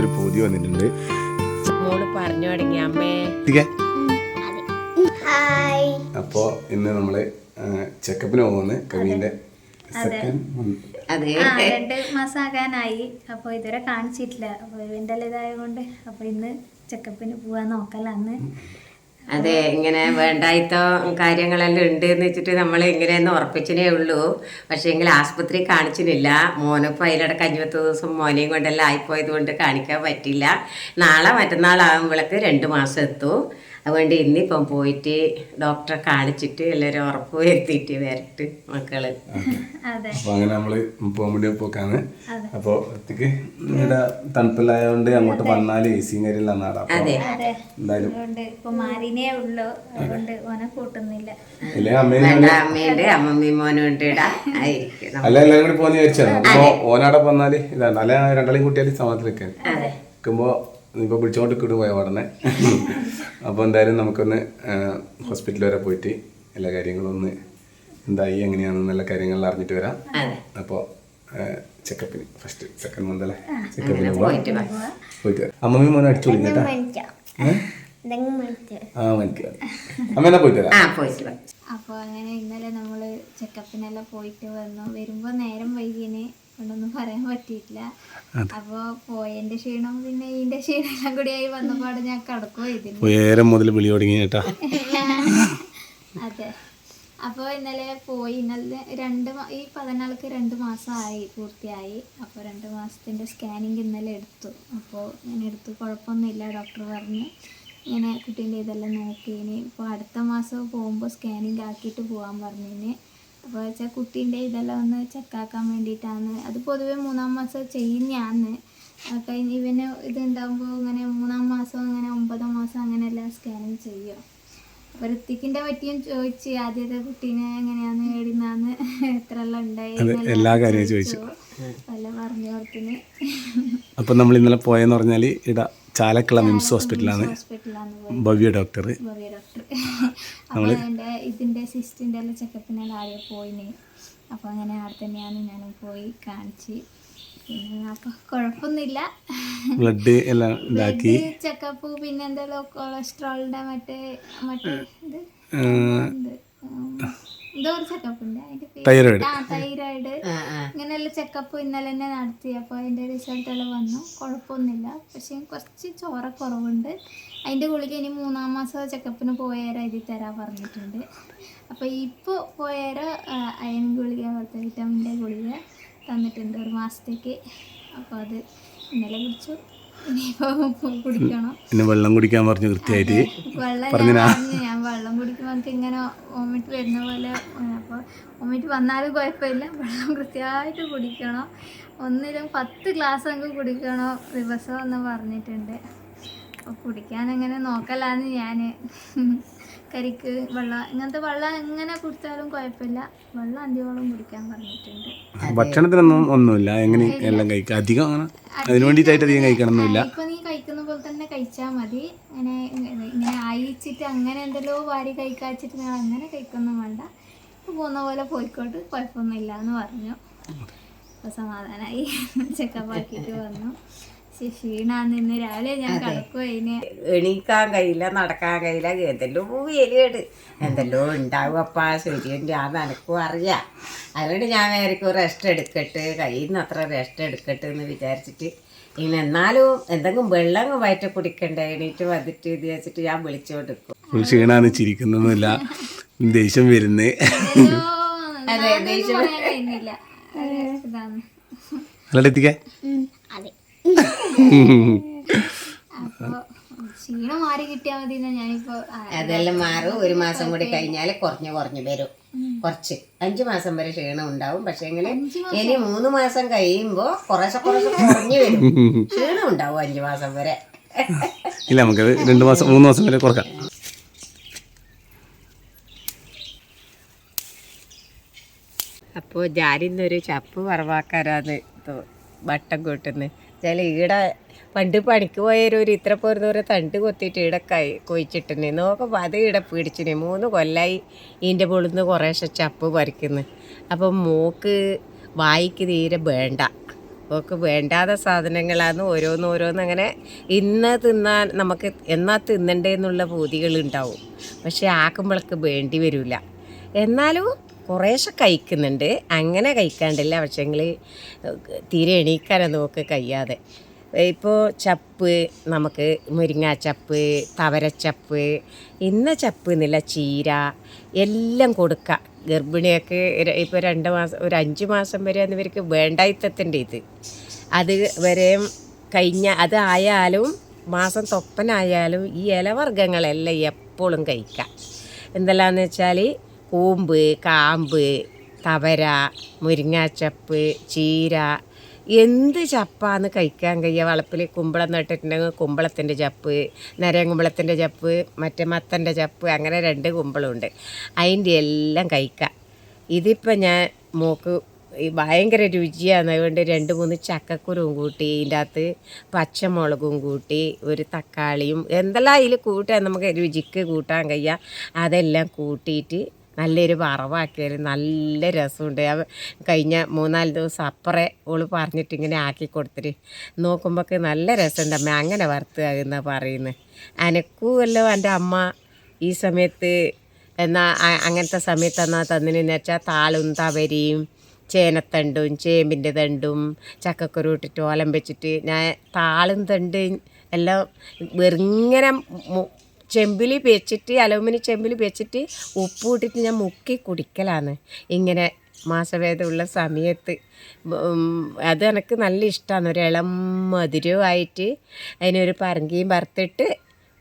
ഒരു പൂതി വന്നിട്ടുണ്ട്. മോൾ പറഞ്ഞു തുടങ്ങി അമ്മേ. അപ്പോൾ ഇന്ന് നമ്മൾ ചെക്കപ്പിന് പോകുന്നത് കവിന്റെ സെക്കൻഡ് അതെ. രണ്ട് മാസം ആകാനായി അപ്പോൾ ഇതുവരെ കാണിച്ചിട്ടില്ല. അപ്പോൾ ഇതായത് കൊണ്ട് അപ്പൊ ഇന്ന് ചെക്കപ്പിന് പോവാൻ നോക്കലാന്ന്. അതെ ഇങ്ങനെ വേണ്ടായിത്ത കാര്യങ്ങളെല്ലാം ഉണ്ട് എന്ന് വെച്ചിട്ട് നമ്മൾ ഇങ്ങനെയെന്ന് ഉറപ്പിച്ചേ ഉള്ളൂ. പക്ഷേ എങ്കിൽ ആസ്പത്രി കാണിച്ചിട്ടില്ല. മോനിപ്പോൾ അതിലിടക്ക് അഞ്ചുപത്ത് ദിവസം മോനെയും കൊണ്ടെല്ലാം ആയിപ്പോയത് കൊണ്ട് കാണിക്കാൻ പറ്റില്ല നാളെ മറ്റന്നാളാകുമ്പോഴേക്ക് രണ്ട് മാസം എത്തും. അതുകൊണ്ട് ഇന്നിപ്പം പോയിട്ട് ഡോക്ടറെ കാണിച്ചിട്ട് എല്ലാവരും ഉറപ്പ് വരുത്തിയിട്ട് വരട്ട് മക്കൾ. അതെ. അപ്പോൾ അങ്ങനെ നമ്മൾ പോകാൻ വേണ്ടി പോക്കാണ്. അപ്പോൾ ഒറ്റയ്ക്ക് ഇവിടെ തണുപ്പിലായതുകൊണ്ട് അങ്ങോട്ട് വന്നാൽ എ സിയും കാര്യം നാടാ. അതെ. അതെ. എന്തായാലും അമ്മയുണ്ട് അമ്മമ്മയും മോനും ഉണ്ട് ഇടാ അല്ല എല്ലാവരും കൂടി പോകുന്ന വിചാരിച്ചാണ് അപ്പോൾ ഓനാടെ വന്നാൽ ഇതാണ് അല്ല രണ്ടാളെയും കൂട്ടിയാൽ സമാധാനത്തിലൊക്കെ നിൽക്കുമ്പോൾ ഇപ്പോൾ വിളിച്ചോണ്ട് കിട്ടു പോയ ഉടനെ. അപ്പോൾ എന്തായാലും നമുക്കൊന്ന് ഹോസ്പിറ്റൽ വരെ പോയിട്ട് എല്ലാ കാര്യങ്ങളും ഒന്ന് എന്തായി എങ്ങനെയാണെന്നുള്ള കാര്യങ്ങളിൽ അറിഞ്ഞിട്ട് വരാം. അപ്പോൾ ചെക്കപ്പിന് ഫസ്റ്റ് സെക്കൻഡ് മന്ത് അല്ലേ? ചെക്കപ്പിന് പോയിട്ട് വരാം. അമ്മമ്മ മോനെ അടിച്ചു വിളിക്കട്ടാ ആ മനസ്സിലായി പോയിട്ട് വരാം. അപ്പോൾ അങ്ങനെ ഇന്നലെ നമ്മൾ ചെക്കപ്പിനെല്ലാം പോയിട്ട് വന്നു. വരുമ്പോൾ നേരം വൈകിന്. കൊണ്ടൊന്നും പറയാൻ പറ്റിയിട്ടില്ല. അപ്പോൾ പോയതിന്റെ ക്ഷീണം പിന്നെ ഇതിന്റെ ക്ഷീണം എല്ലാം കൂടി ആയി വന്നപാട് ഞാൻ കിടക്കുക ഇതിന്. ഉയരം മുതൽ വിളി തുടങ്ങി കേട്ടാ. അതെ. അപ്പോൾ ഇന്നലെ പോയി. ഇന്നലെ രണ്ട് ഈ പതിനാൾക്ക് രണ്ട് മാസമായി പൂർത്തിയായി. അപ്പോൾ രണ്ട് മാസത്തിന്റെ സ്കാനിങ് ഇന്നലെ എടുത്തു. അപ്പോൾ ഞാൻ എടുത്തു. കുഴപ്പമൊന്നുമില്ല ഡോക്ടർ പറഞ്ഞു. ഇങ്ങനെ കുട്ടീന്റെ ഇതെല്ലാം നോക്കിയിന് ഇപ്പോൾ അടുത്ത മാസം പോകുമ്പോൾ സ്കാനിങ് ആക്കിയിട്ട് പോകാൻ പറഞ്ഞിന്. അപ്പോൾ വെച്ചാൽ കുട്ടീന്റെ ഇതെല്ലാം ഒന്ന് ചെക്കാക്കാൻ വേണ്ടിയിട്ടാണ്. അത് പൊതുവേ മൂന്നാം മാസം ചെയ്യുന്നതാണ് കഴിഞ്ഞ് ഇവന് ഇതുണ്ടാകുമ്പോൾ ഇങ്ങനെ മൂന്നാം മാസം അങ്ങനെ ഒമ്പതാം മാസം അങ്ങനെയെല്ലാം സ്കാനിങ് ചെയ്യും. വൃത്തിക്കിന്റെ പറ്റിയും ചോദിച്ച് ആദ്യത്തെ കുട്ടീനെ എങ്ങനെയാന്ന് എവിടുന്നാന്ന് എത്ര എല്ലാം ഉണ്ടായി അപ്പൊ എല്ലാ കാര്യവും ചോദിച്ചു. പല പറഞ്ഞു അപ്പം നമ്മൾ ഇന്നലെ പോയെന്ന് പറഞ്ഞാൽ ഇട ചാലക്കുള മിംസ് ഹോസ്പിറ്റലാണ്. ഭവ്യ ഡോക്ടർ ഭവ്യ ഇതിന്റെ സിസ്റ്റിന്റെ എല്ലാം ചെക്കപ്പിന് ആരെ പോയിന്. അപ്പോൾ അങ്ങനെ അവിടെ തന്നെയാണ് ഞാനും പോയി കാണിച്ച്. പിന്നെ കുഴപ്പമൊന്നുമില്ല ബ്ലഡ് എല്ലാം ഇതാക്കി. ചെക്കപ്പ് പിന്നെ എന്തെല്ലോ കൊളസ്ട്രോളിന്റെ മറ്റേ മറ്റേ ഇത്? Thyroid thyroid. ഇങ്ങനെയുള്ള ചെക്കപ്പ് ഇന്നലെ തന്നെ നടത്തി. അപ്പോൾ അതിന്റെ റിസൾട്ട് എല്ലാം വന്നു. കുഴപ്പമൊന്നുമില്ല പക്ഷേ കുറച്ച് ചോറ കുറവുണ്ട്. അതിന്റെ ഗുളിക ഇനി മൂന്നാം മാസം ചെക്കപ്പിന് പോയേരം എഴുതി തരാൻ പറഞ്ഞിട്ടുണ്ട്. അപ്പോൾ ഇപ്പോൾ പോയേരോ അയൺ ഗുളിക പോലത്തെ വിറ്റാമിന്റെ ഗുളിക തന്നിട്ടുണ്ട് ഒരു മാസത്തേക്ക്. അപ്പോൾ അത് ഇന്നലെ കുടിച്ചു. പിന്നെ വെള്ളം കുടിക്കാൻ പറഞ്ഞു കൃത്യമായിട്ട്. പറഞ്ഞാ ഞാൻ വെള്ളം കുടിക്കുമ്പോൾ എനിക്ക് ഇങ്ങനെ വോമിറ്റ് വരുന്ന പോലെ അപ്പോൾ വോമിറ്റ് വന്നാലും കുഴപ്പമില്ല. വെള്ളം കൃത്യമായിട്ട് കുടിക്കണം. ഒന്നിലും പത്ത് ഗ്ലാസ് അങ്ങ് കുടിക്കണം ദിവസം എന്ന് പറഞ്ഞിട്ടുണ്ട്. അപ്പോൾ കുടിക്കാൻ എങ്ങനെ നോക്കലാന്ന് ഞാൻ കരിക്ക് വെള്ളം ഇങ്ങനത്തെ വെള്ളം എങ്ങനെ കുടിച്ചാലും കുഴപ്പമില്ല. വെള്ളം അന്തിവെള്ളം കുടിക്കാൻ പറഞ്ഞിട്ടുണ്ട്. ഭക്ഷണത്തിനൊന്നും ഒന്നുമില്ല. എങ്ങനെ എല്ലാം കഴിക്കുക അധികം അങ്ങനെ അതിന് വേണ്ടിയിട്ടായിട്ട് അധികം കഴിക്കണമെന്നില്ല ഇപ്പൊ നീ കഴിക്കുന്ന പോലെ തന്നെ കഴിച്ചാൽ മതി. ഇങ്ങനെ ഇങ്ങനെ അയച്ചിട്ട് അങ്ങനെ എന്തെല്ലോ വാരി കഴിക്കാച്ചിട്ട് നിങ്ങൾ അങ്ങനെ കഴിക്കൊന്നും വേണ്ട. ഇപ്പൊ പോകുന്ന പോലെ പോയിക്കോട്ട് കുഴപ്പമൊന്നുമില്ല എന്ന് പറഞ്ഞു അപ്പൊ സമാധാനമായി ചെക്കപ്പ് ആക്കിയിട്ട് വന്നു. ക്ഷീണാന്ന് ഇന്ന് രാവിലെ ഞാൻ കിടക്കും എണീക്കാൻ കഴിയില്ല നടക്കാൻ കഴിയില്ല. എന്തെല്ലോ എലിയേട് എന്തെല്ലോ ഉണ്ടാവുമപ്പാ ശരിയുണ്ട് ആ നനക്കും അറിയാം. അതുകൊണ്ട് ഞാൻ വിചാരിക്കും റെസ്റ്റ് എടുക്കട്ടെ. നിന്ന് അത്ര റെസ്റ്റ് എടുക്കട്ടെ എന്ന് വിചാരിച്ചിട്ട് ഇനി എന്നാലും എന്തെങ്കിലും വെള്ളം വയറ്റ കുടിക്കണ്ടേ? എണീറ്റ് വന്നിട്ട് ഇത് വെച്ചിട്ട് ഞാൻ വിളിച്ചോണ്ടിരിക്കും. ക്ഷീണാന്ന് ചിരിക്കുന്നൊന്നുമില്ല. ദേഷ്യം വരുന്നേ. അതെ ദേഷ്യം അപ്പൊ ക്ഷീണം മാറി കിട്ടിയാൽ മതി എന്നാ ഞാനിപ്പോ അതെല്ലാം മാറും. ഒരു മാസം കൂടി കഴിഞ്ഞാൽ കുറഞ്ഞു കുറഞ്ഞു വരും. കുറച്ച്. അഞ്ചു മാസം വരെ ക്ഷീണം ഉണ്ടാവും. പക്ഷെ ഇനി മൂന്ന് മാസം കഴിയുമ്പോ കുറേശ്ശെ കുറേശ്ശെ കുറഞ്ഞു വരും. ക്ഷീണം ഉണ്ടാവും അഞ്ചു മാസം വരെ. ഇല്ല നമുക്കത് രണ്ട് മാസം മൂന്ന് മാസം വരെ കുറക്കാം. അപ്പോ ജാരിന്നൊരു ചപ്പ് വറവാക്കാനാണ് വട്ടം കൂട്ടുന്നത് വെച്ചാൽ ഈടെ പണ്ട് പണിക്ക് പോയൊരു ഇത്ര ഇത്ര പോരുന്നവരെ തണ്ട് കൊത്തിയിട്ട് ഈടെ കൈ കൊയിച്ചിട്ടുണ്ട് നോക്കുമ്പോൾ അത് ഈടെ പിടിച്ചിന് മൂന്ന് കൊല്ലായി ഇതിന്റെ പൊളിന്ന് കുറേശ്ശെ ചപ്പ് പറിക്കുന്നു. അപ്പം മൂക്ക് വായിക്ക് തീരെ വേണ്ട. ഒക്കെ വേണ്ടാത്ത സാധനങ്ങളാണ് ഓരോന്ന് ഓരോന്ന് അങ്ങനെ ഇന്ന് തിന്നാൻ നമുക്ക് എന്നാ തിന്നണ്ടേന്നുള്ള ബോധികൾ ഉണ്ടാവും പക്ഷെ ആക്കുമ്പോഴൊക്കെ വേണ്ടി വരില്ല എന്നാലും കുറേശ്ശെ കഴിക്കുന്നുണ്ട്. അങ്ങനെ കഴിക്കാണ്ടില്ല. പക്ഷേങ്കിൽ തീരെ എണീക്കാനൊന്നും ഒക്കെ കഴിയാതെ. ഇപ്പോൾ ചപ്പ് നമുക്ക് മുരിങ്ങാച്ചപ്പ് തവരച്ചപ്പ് ഇന്ന ചപ്പ് എന്നില്ല ചീര എല്ലാം കൊടുക്കുക ഗർഭിണിയൊക്കെ ഇപ്പോൾ രണ്ട് മാസം ഒരു അഞ്ച് മാസം വരെ എന്നിവർക്ക് വേണ്ടായിത്തത്തിന്റെ ഇത്. അത് വരെയും കഴിഞ്ഞ അത് ആയാലും മാസം തൊപ്പനായാലും ഈ ഇലവർഗങ്ങളെല്ലാം എപ്പോഴും കഴിക്കാം. എന്തെല്ലാന്ന് വെച്ചാൽ കൂമ്പ് കാമ്പ് തവര മുരിങ്ങാച്ചപ്പ് ചീര എന്ത് ചപ്പാന്ന് കഴിക്കാൻ കഴിയുക വളപ്പിൽ കുമ്പളം നട്ടിട്ടുണ്ടെങ്കിൽ കുമ്പളത്തിന്റെ ചപ്പ് നരയങ്കുമ്പളത്തിന്റെ ചപ്പ് മറ്റേ മത്തന്റെ ചപ്പ് അങ്ങനെ രണ്ട് കുമ്പളമുണ്ട് അതിന്റെ എല്ലാം കഴിക്കാം. ഇതിപ്പോൾ ഞാൻ മോക്ക് ഭയങ്കര രുചിയാണ്. അതുകൊണ്ട് രണ്ട് മൂന്ന് ചക്കക്കുരുവും കൂട്ടി ഇതിന്റെ അകത്ത് പച്ചമുളകും കൂട്ടി ഒരു തക്കാളിയും എന്തെല്ലാം അതിൽ കൂട്ടാൻ നമുക്ക് രുചിക്ക് കൂട്ടാൻ കഴിയുക അതെല്ലാം കൂട്ടിയിട്ട് നല്ലൊരു വറവാക്കിയാൽ നല്ല രസമുണ്ട്. കഴിഞ്ഞ മൂന്നാൽ ദിവസം അപ്പറേ ഓൾ പറഞ്ഞിട്ട് ഇങ്ങനെ ആക്കി കൊടുത്തിട്ട് നോക്കുമ്പോഴൊക്കെ നല്ല രസമുണ്ട്. അമ്മ അങ്ങനെ വറുത്തുകാകുന്ന പറയുന്നത് അനക്കുമല്ലോ എന്റെ അമ്മ ഈ സമയത്ത് എന്നാ അ- അങ്ങനത്തെ സമയത്ത് എന്നാൽ തന്നിനെന്ന് വെച്ചാൽ താളും തവരിയും ചേനത്തണ്ടും ചേമ്പിന്റെ തണ്ടും ചക്കക്കുരു ഇട്ടിട്ട് ഓലം വെച്ചിട്ട് ഞാൻ താളും തണ്ട് എല്ലാം വെറുങ്ങനെ ചെമ്പിൽ വെച്ചിട്ട് അലോമിനി ചെമ്പിൽ വെച്ചിട്ട് ഉപ്പ് ഇട്ടിട്ട് ഞാൻ മുക്കി കുടിക്കലാണ്. ഇങ്ങനെ മാസഭേദമുള്ള സമയത്ത്. അത് എനിക്ക് നല്ല ഇഷ്ടമാണ് ഒരു ഇളം മധുരമായിട്ട് അതിനൊരു പറങ്കിയും വറുത്തിട്ട്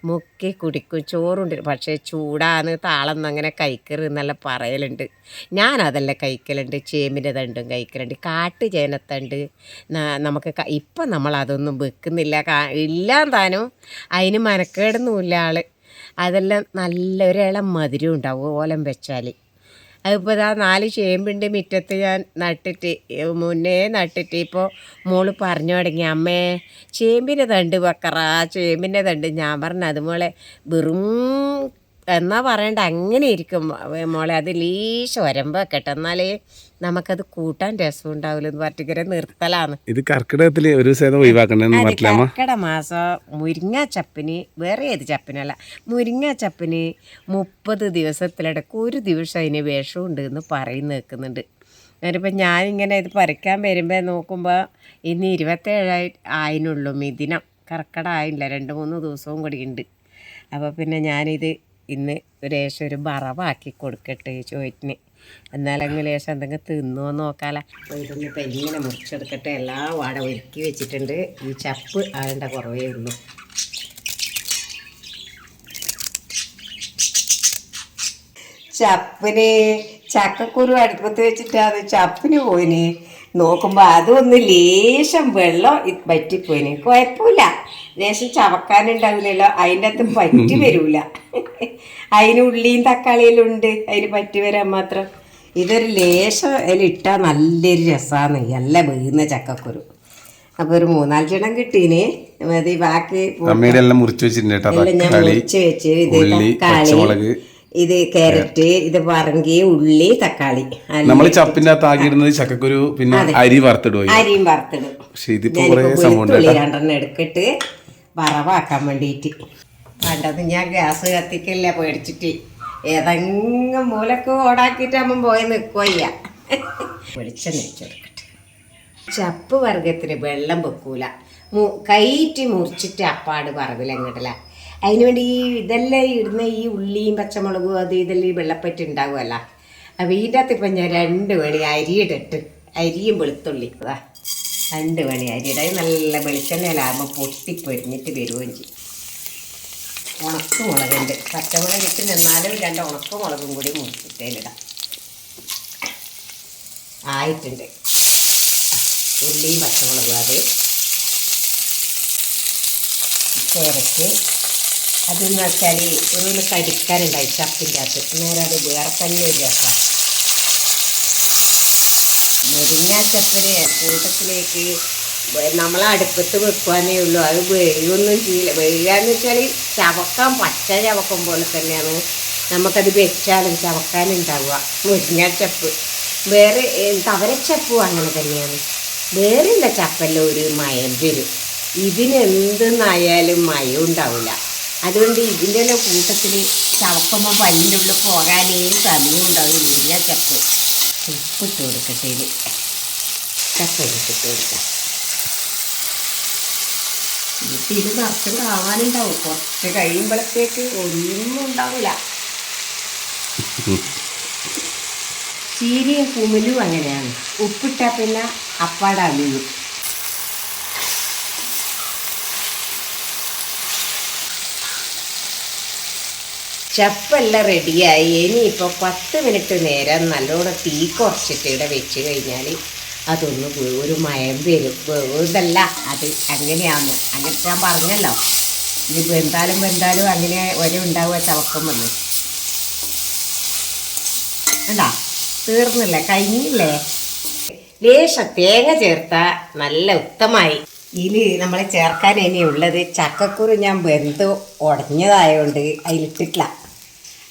മുക്കി കുടിക്കും. ചോറുണ്ട്. പക്ഷേ ചൂടാന്ന് താളെന്ന് അങ്ങനെ കഴിക്കരുത് എന്നല്ല പറയലുണ്ട്. ഞാനതല്ല കഴിക്കലുണ്ട്. ചേമ്പിന്റെ തണ്ടും കഴിക്കലുണ്ട്. കാട്ട് ചേനത്തണ്ട്. നമുക്ക് ഇപ്പം നമ്മളതൊന്നും വെക്കുന്നില്ല. കാ ഇല്ല താനും. അതിന് മനക്കേടൊന്നുമില്ല ആൾ. അതെല്ലാം നല്ല ഒരിളം മധുരം ഉണ്ടാവും ഓലം വെച്ചാൽ അതിപ്പോൾ ഇതാ നാല് ചേമ്പിന്റെ മുറ്റത്ത് ഞാൻ നട്ടിട്ട് മുന്നേ നട്ടിട്ട് ഇപ്പോൾ മോൾ പറഞ്ഞു തുടങ്ങി അമ്മേ ചേമ്പിന്റെ തണ്ട് വെക്കറ ചേമ്പിന്റെ തണ്ട്. ഞാൻ പറഞ്ഞു അതുമോളെ വെറും എന്നാ പറയണ്ട അങ്ങനെ ഇരിക്കും മോളെ. അത് ലീശ വരമ്പോ വെക്കട്ടെ എന്നാലേ നമുക്കത് കൂട്ടാൻ രസം ഉണ്ടാവില്ല എന്ന് നിർത്തലാന്ന് നിർത്തലാണ്. ഇത് കർക്കിടകത്തിൽ ഒരു കർക്കിട മാസം മുരിങ്ങ ചപ്പിന് വേറെ ഏത് ചപ്പിനല്ല മുരിങ്ങ ചപ്പിന് മുപ്പത് ദിവസത്തിലടക്ക് ഒരു ദിവസം അതിന് വിഷമുണ്ട് എന്ന് പറയുന്ന നിൽക്കുന്നുണ്ട് എന്നിട്ടിപ്പോൾ ഞാനിങ്ങനെ ഇത് പറിക്കാൻ വരുമ്പോൾ നോക്കുമ്പോൾ ഇന്ന് ഇരുപത്തേഴായി ആയിനുള്ളൂ മിഥിനം. കർക്കിടക ആയില്ല രണ്ട് മൂന്ന് ദിവസവും കൂടി ഉണ്ട്. അപ്പോൾ പിന്നെ ഞാനിത് ഇന്ന് ലേശം ഒരു വറവാക്കി കൊടുക്കട്ടെ ചോറ്റിന്. എന്നാലെങ്കിൽ ലേശം എന്തെങ്കിലും തിന്നോ നോക്കാല. ഇതൊന്ന് ഇപ്പം ഇങ്ങനെ മുറിച്ചെടുക്കട്ടെ. എല്ലാം വാട ഒരുക്കി വെച്ചിട്ടുണ്ട്. ഈ ചപ്പ് ആകേണ്ട കുറവേ ഉള്ളൂ. ചപ്പിന് ചക്കക്കുരു അടുപ്പത്ത് വെച്ചിട്ട് അത് ചപ്പിന് പോയിന്. നോക്കുമ്പോൾ അതൊന്ന് ലേശം വെള്ളം പറ്റിപ്പോയിന് കുഴപ്പമില്ല. ലേശം ചവക്കാനുണ്ടാവില്ലല്ലോ. അതിന്റെ അകത്ത് പറ്റി വരൂല. അതിന് ഉള്ളിയും തക്കാളിയെല്ലാം ഉണ്ട്. അതിന് പറ്റി വരാൻ മാത്രം. ഇതൊരു ലേശം അതിലിട്ടാൽ നല്ലൊരു രസമാണ് എല്ലാം വീഴുന്ന ചക്കക്കുരു. അപ്പൊ ഒരു മൂന്നാൽ ചെണ്ണം കിട്ടീന് മതി ബാക്കി മുറിച്ച് വെച്ചിട്ടുണ്ട് തക്കാളി മുറിച്ച് വെച്ച് ഇത് കാരറ്റ് ഇത് പറങ്കി ഉള്ളി തക്കാളി. നമ്മൾ ചപ്പിന്റെ അകത്ത് ആക്കിയിടുന്നത് ചക്കക്കുരു പിന്നെ അരി വറുത്തിടും അരിയും വറുത്തിടും. പക്ഷെ ഇതിപ്പോ കുറേ സംഭവം രണ്ടെണ്ണം എടുക്കിട്ട് വറവാക്കാൻ വേണ്ടിയിട്ട്. പണ്ടത് ഞാൻ ഗ്യാസ് കത്തിക്കല്ല പേടിച്ചിട്ട്. ഏതെങ്കിലും മൂലക്ക് ഓടാക്കിയിട്ടാകുമ്പോൾ പോയി നിൽക്കുകയ്യ വെളിച്ചെണ്ണ വെച്ചെടുക്കട്ടെ ചപ്പ് വർഗത്തിന് വെള്ളം വെക്കൂല. കൈറ്റി മുറിച്ചിട്ട് അപ്പാട് അതിന് വേണ്ടി ഈ ഇതെല്ലാം ഇടുന്ന ഈ ഉള്ളിയും പച്ചമുളകും അത് ഇതെല്ലാം ഈ വെള്ളപ്പറ്റ് ഉണ്ടാവുമല്ല. അപ്പോൾ ഇതിന്റെ അകത്ത് ഇപ്പം ഞാൻ രണ്ട് മണി അരിയിടട്ട് അരിയും വെളുത്തുള്ളി ഇതാ രണ്ട് മണി അരിയുടെ നല്ല വെളിച്ചെണ്ണയിലാകുമ്പോൾ പൊട്ടി പൊരിഞ്ഞിട്ട് വരുകയും ചെയ്യും. ഉണക്ക മുളകുണ്ട്. പച്ചമുളക് ഇട്ട് നിന്നാലും രണ്ട് ഉണക്കമുളകും കൂടി മുറിച്ചിട്ടേലിടാം. ആയിട്ടുണ്ട്. ഉള്ളിയും പച്ചമുളകും അത്. ചേരക്ക് അതെന്ന് വെച്ചാൽ ഒരു കടിക്കാനുണ്ടായി ചപ്പിന്റെ അകത്ത്. നേരെ അത് വേറെ തന്നെ ഒരു രസമാണ് മുരിങ്ങാച്ചപ്പിന് കൂട്ടത്തിലേക്ക് നമ്മളെ അടുപ്പത്ത് വെക്കുവാനേ ഉള്ളൂ. അത് വേഗമൊന്നും ചെയ്യില്ല. വേഗാന്ന് വെച്ചാൽ ചവക്കാൻ പച്ച ചവക്കം പോലെ തന്നെയാണ്. നമുക്കത് വെച്ചാലും ചവക്കാനുണ്ടാവുക. മുരിങ്ങ ചപ്പ്. വേറെ തവരച്ചപ്പും അങ്ങനെ തന്നെയാണ്. വേറെയുള്ള ചപ്പല്ല ഒരു മയം വരും ഇതിനെന്തെന്നായാലും മയം ഉണ്ടാവില്ല അതുകൊണ്ട് ഇതിന്റെ എല്ലാം കൂട്ടത്തിൽ ചവക്കുമ്പോൾ പല്ലിന്റെ ഉള്ളിൽ പോകാനേ സമയം ഉണ്ടാവില്ല മുരിങ്ങ ചപ്പ് ഉപ്പിട്ട് കൊടുക്കട്ടെ ഇത്. ചപ്പ് എടുത്തിട്ട് കൊടുക്കാം. എന്നിട്ട് ഇത് നിറച്ചും കാണാനുണ്ടാവും കുറച്ച് കഴിയുമ്പോഴത്തേക്ക് ഒന്നും ഉണ്ടാവില്ല. ചീരയും കുമിലും അങ്ങനെയാണ്. ഉപ്പിട്ടാൽ പിന്നെ അപ്പാടാ അലിയും ചപ്പെല്ലാം റെഡിയായി. ഇനിയിപ്പോൾ പത്ത് മിനിറ്റ് നേരം നല്ലോണം തീ കുറച്ചിട്ട് ഇവിടെ വെച്ച് കഴിഞ്ഞാൽ അതൊന്ന് ഒരു മയം വരും. ഇതല്ല അത് അങ്ങനെയാണ് അങ്ങനെ ഞാൻ പറഞ്ഞല്ലോ. ഇത് വെന്താലും വെന്താലും അങ്ങനെ വരെ ഉണ്ടാവുക ചവക്കം വന്ന്. എന്താ തീർന്നില്ല? കഴിഞ്ഞില്ലേ? ലേശ തേങ്ങ ചേർത്ത നല്ല ഉത്തമായി ഇനി നമ്മൾ ചേർക്കാൻ ഇനി ഉള്ളത് ചക്കക്കുരു ഞാൻ വെന്ത് ഉടഞ്ഞതായതുകൊണ്ട് അതിലിട്ടിട്ടില്ല.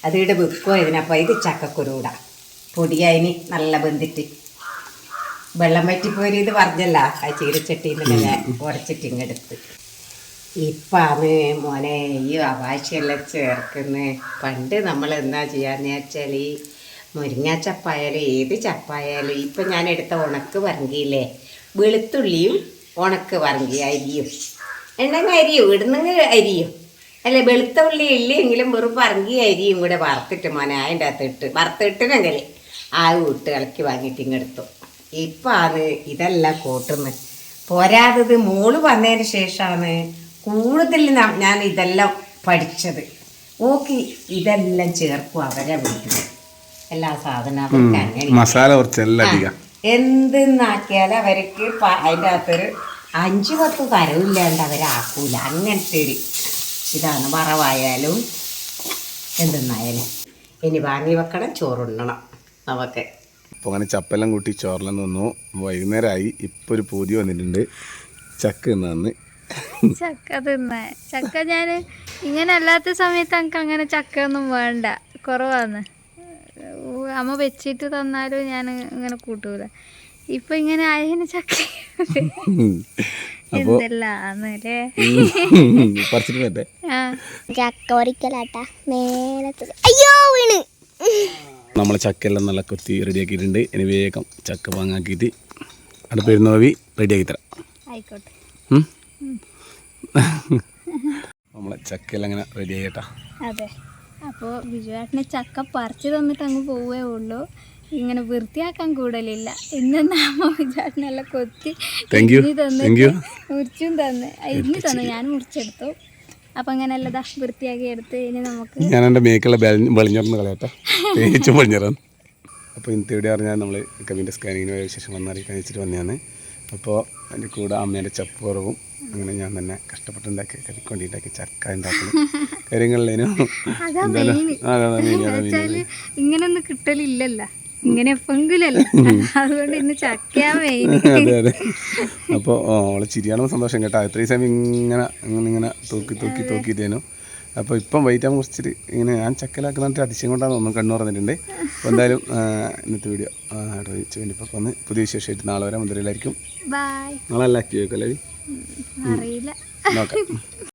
അത് ഇവിടെ വെക്കുമോ ഇതിനപ്പോൾ ഇത് ചക്കക്കുരു പൊടിയായി പൊടിയായിനി നല്ല വെന്തിട്ട്. വെള്ളം വറ്റിപ്പോയി ഇത് പറഞ്ഞല്ല ആ ചീരച്ചട്ടിയിൽ നിന്ന് ഉറച്ചിട്ട് ഇങ്ങെടുത്ത്. ഇപ്പാണ് മോനെ ഈ അവാശയെല്ലാം ചേർക്കുന്നത് പണ്ട് നമ്മൾ എന്താ ചെയ്യാന്ന് വെച്ചാൽ ഈ മുരിങ്ങ ചപ്പായാലും ഏത് ചപ്പായാലും ഇപ്പം ഞാൻ എടുത്ത ഉണക്ക് പറങ്കിയില്ലേ വെളുത്തുള്ളിയും ഉണക്ക് പറങ്കി അരിയും. ഉണ്ടെങ്കിൽ അരിയും? ഇടുന്നെങ്കിൽ അരിയും? അല്ലെ വെളുത്ത ഉള്ളി ഇല്ലെങ്കിലും വെറും പറങ്കി അരിയും കൂടെ വറുത്തിട്ട് മോനെ അതിന്റെ അകത്ത് ഇട്ട്. വറുത്തിട്ടിനെങ്കിൽ ആ വിട്ട് ഇളക്കി വാങ്ങിയിട്ട് ഇങ്ങെടുത്തു ഇപ്പം അത് ഇതെല്ലാം കൂട്ടുന്ന് പോരാതത് മോൾ വന്നതിന് ശേഷമാണ് കൂടുതൽ ഞാൻ ഇതെല്ലാം പഠിച്ചത്. ഓക്കെ ഇതെല്ലാം ചേർക്കും അവരെ വീട്ടിൽ. എല്ലാ സാധനം അവർക്ക് അങ്ങനെ മസാല കുറച്ചെല്ലാം എന്തെന്നാക്കിയാൽ അവർക്ക് അതിന്റെ അകത്തൊരു അഞ്ച് പത്ത് തരവില്ലാണ്ട് അവരാക്കൂല. അങ്ങനത്തെ ഒരു ഇതാണ് വറവായാലും എന്തെന്നായാലും. ഇനി വാങ്ങി വെക്കണം ചോറുണ്ണണം നമുക്ക്. അപ്പോൾ അങ്ങനെ ചപ്പെല്ലാം കൂട്ടി ചോറെല്ലാം നിന്നു. വൈകുന്നേരമായി ഇപ്പോൾ ഒരു പൂതി വന്നിട്ടുണ്ട്. ചക്ക തിന്നു ചക്ക തിന്ന. ചക്ക ഞാൻ ഇങ്ങനെ അല്ലാത്ത സമയത്ത് എനിക്ക് അങ്ങനെ ചക്ക ഒന്നും വേണ്ട. കുറവാന്ന്. അമ്മ വെച്ചിട്ട് തന്നാലും ഞാൻ ഇങ്ങനെ കൂട്ടൂല. ഇപ്പൊ ഇങ്ങനെ ആയതിന് ചക്ക എന്തല്ലേ പറിച്ചിട്ട് ചക്ക ഒരിക്കലാട്ടാ അയ്യോ വീണ്. നമ്മൾ ചക്കയെല്ലാം നല്ല കൊത്തി റെഡിയാക്കിയിട്ടുണ്ട്. ഇനി വേഗം ചക്ക വാങ്ങാക്കിയിട്ട് അവിടെ പെരുന്നോവി റെഡിയാക്കി തരാം. ആയിക്കോട്ടെ? നമ്മളെ ചക്കയെല്ലാം അങ്ങനെ റെഡി ആയിട്ടാ അതെ. അപ്പോൾ ബിജുവേട്ടനെ ചക്ക പറിച്ച് തന്നിട്ട് അങ്ങ് പോവേ ഉള്ളൂ. ഇങ്ങനെ വൃത്തിയാക്കാൻ കൂടലില്ല. ഇന്ന് അമ്മ ബിജുവേട്ടനെല്ലാം കൊത്തി തന്നെ. മുറിച്ചും തന്ന്. ഇരിഞ്ഞ് തന്നു. ഞാൻ മുറിച്ചെടുത്തു. അപ്പം അങ്ങനെ അല്ലതാ വൃത്തിയാക്കി എടുത്ത് ഇനി നമുക്ക് ഞാൻ എന്റെ മേക്കുള്ള വെളിഞ്ഞിറന്ന് കളയട്ടെ. തേച്ചും വെളിഞ്ഞിറന്ന് അപ്പോൾ ഇന്നത്തെ ഇവിടെ പറഞ്ഞാൽ നമ്മൾ കവിന്റെ സ്കാനിങ്ങിന് പോയ വിശേഷം വന്നറിയിക്കാൻ വെച്ചിട്ട് വന്നതാണ്. അപ്പോൾ അതിന്റെ കൂടെ അമ്മേന്റെ ചപ്പുറവും അങ്ങനെ ഞാൻ തന്നെ കഷ്ടപ്പെട്ടുണ്ടാക്കി കവിക്കൊണ്ട് ഉണ്ടാക്കി ചക്ക ഉണ്ടാക്കുന്ന കാര്യങ്ങളിലേനും. ഇങ്ങനൊന്നും കിട്ടലില്ലല്ല. ഇങ്ങനെ എപ്പെങ്കിലല്ല അതുകൊണ്ട് ഇന്ന് ചക്കയാ മെയിൻ അതെ അതെ. അപ്പോൾ അവളെ ചിരിയാണെന്ന് സന്തോഷം കേട്ടോ. ഇത്രയും സമയം ഇങ്ങനെ ഇങ്ങനെ ഇങ്ങനെ തൂക്കി തൂക്കി തൂക്കിയിട്ടേനു. അപ്പോൾ ഇപ്പം വൈറ്റ് ആകുമ്പോൾ കുറച്ചിട്ട് ഇങ്ങനെ ഞാൻ ചക്കലാക്കുന്നിട്ട് അതിശയം കൊണ്ടാണ് ഒന്നും കണ്ണു പറഞ്ഞിട്ടുണ്ട് അപ്പോൾ എന്തായാലും ഇന്നത്തെ വീഡിയോ അവിടെ വെച്ച് വേണ്ടിപ്പോൾ വന്ന് പുതിയ വിശേഷമായിട്ട് നാളെ വരെ. മുതലായിരിക്കും നാളെ അല്ല ആക്കി വെക്കല്ലേ അറിയില്ല. നോക്കാം.